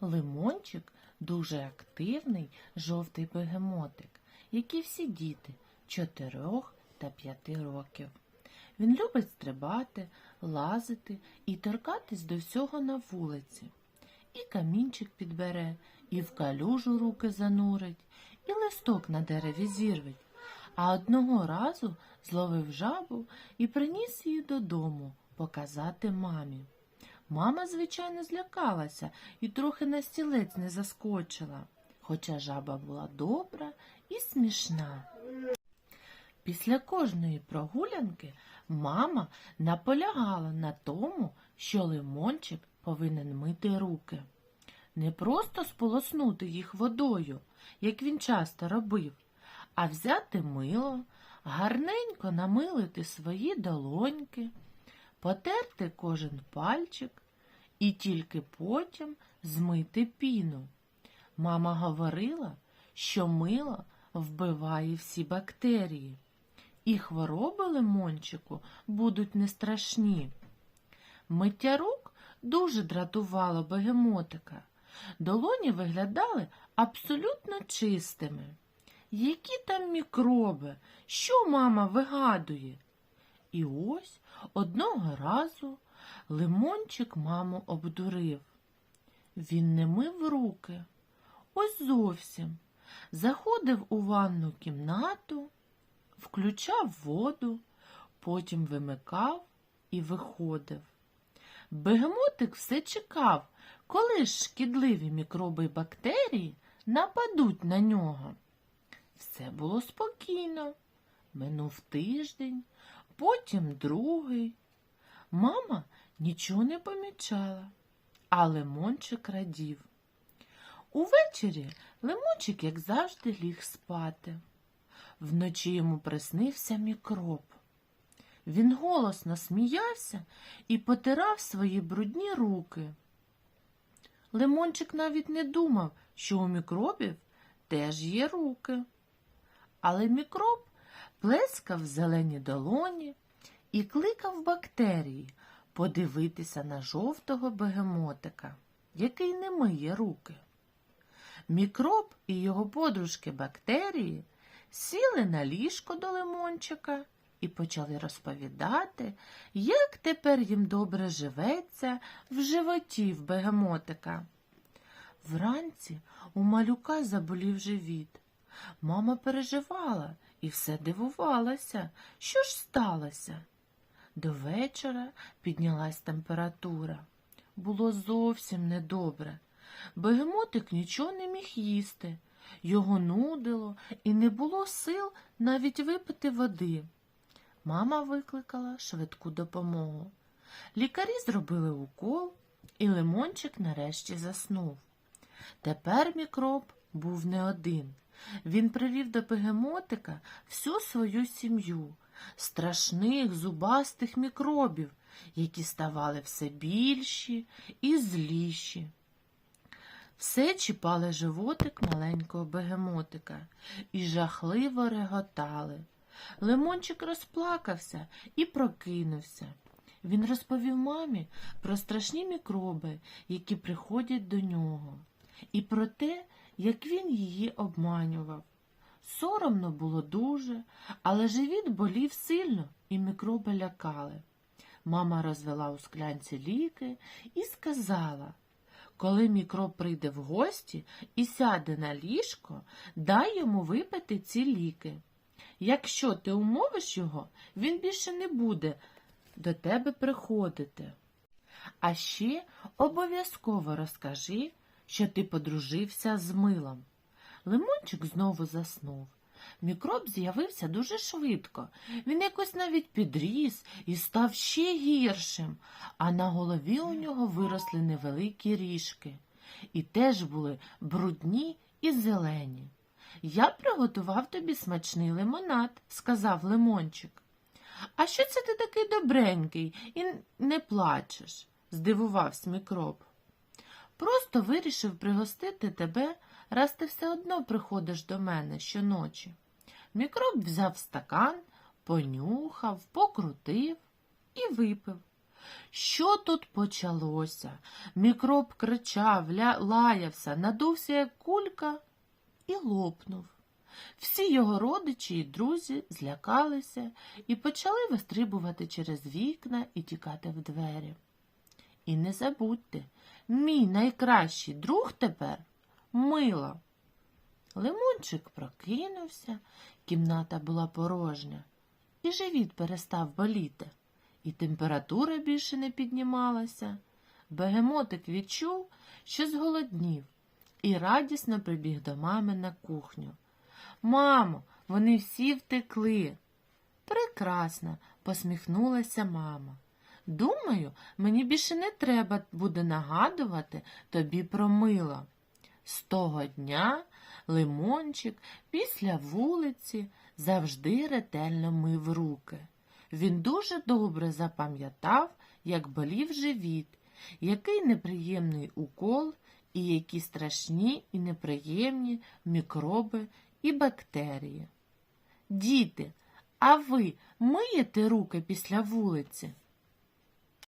Лимончик дуже активний жовтий бегемотик, як і всі діти 4 та 5 років. Він любить стрибати, лазити і торкатись до всього на вулиці. І камінчик підбере, і в калюжу руки занурить, і листок на дереві зірвить. А одного разу зловив жабу і приніс її додому показати мамі. Мама, звичайно, злякалася і трохи на стілець не заскочила, хоча жаба була добра і смішна. Після кожної прогулянки мама наполягала на тому, що лимончик повинен мити руки. Не просто сполоснути їх водою, як він часто робив, а взяти мило, гарненько намилити свої долоньки, потерти кожен пальчик і тільки потім змити піну. Мама говорила, що мило вбиває всі бактерії, і хвороби лимончику будуть не страшні. Миття рук дуже дратувало бегемотика. Долоні виглядали абсолютно чистими. Які там мікроби? Що мама вигадує? І ось одного разу лимончик маму обдурив. Він не мив руки. Ось зовсім. Заходив у ванну кімнату, включав воду, потім вимикав і виходив. Бегемотик все чекав, коли ж шкідливі мікроби й бактерії нападуть на нього. Все було спокійно. Минув тиждень, потім другий. Мама нічого не помічала, а лимончик радів. Увечері лимончик, як завжди, ліг спати. Вночі йому приснився мікроб. Він голосно сміявся і потирав свої брудні руки. Лимончик навіть не думав, що у мікробів теж є руки. Але мікроб плескав зелені долоні і кликав бактерії подивитися на жовтого бегемотика, який не миє руки. Мікроб і його подружки бактерії сіли на ліжко до лимончика і почали розповідати, як тепер їм добре живеться в животі в бегемотика. Вранці у малюка заболів живіт. Мама переживала і все дивувалася, що ж сталося. До вечора піднялась температура. Було зовсім недобре. Бегемотик нічого не міг їсти. Його нудило і не було сил навіть випити води. Мама викликала швидку допомогу. Лікарі зробили укол, і лимончик нарешті заснув. Тепер мікроб був не один. Він привів до бегемотика всю свою сім'ю, страшних зубастих мікробів, які ставали все більші і зліші. Все чіпали животик маленького бегемотика і жахливо реготали. Лимончик розплакався і прокинувся. Він розповів мамі про страшні мікроби, які приходять до нього, і про те, як він її обманював. Соромно було дуже, але живіт болів сильно, і мікроби лякали. Мама розвела у склянці ліки і сказала, коли мікроб прийде в гості і сяде на ліжко, дай йому випити ці ліки. Якщо ти умовиш його, він більше не буде до тебе приходити. А ще обов'язково розкажи, що ти подружився з милом. Лимончик знову заснув. Мікроб з'явився дуже швидко. Він якось навіть підріс і став ще гіршим, а на голові у нього виросли невеликі ріжки. І теж були брудні і зелені. Я приготував тобі смачний лимонад, сказав лимончик. А що це ти такий добренький і не плачеш? здивувався мікроб. Просто вирішив пригостити тебе, раз ти все одно приходиш до мене щоночі. Мікроб взяв стакан, понюхав, покрутив і випив. Що тут почалося? Мікроб кричав, ля- лаявся, надувся як кулька і лопнув. Всі його родичі і друзі злякалися і почали вистрибувати через вікна і тікати в двері. І не забудьте, мій найкращий друг тепер мило. Лимончик прокинувся, кімната була порожня, і живіт перестав боліти, і температура більше не піднімалася. Бегемотик відчув, що зголоднів, і радісно прибіг до мами на кухню. Мамо, вони всі втекли. Прекрасно, посміхнулася мама. Думаю, мені більше не треба буде нагадувати тобі про мило. З того дня лимончик після вулиці завжди ретельно мив руки. Він дуже добре запам'ятав, як болів живіт, який неприємний укол і які страшні і неприємні мікроби і бактерії. Діти, а ви миєте руки після вулиці?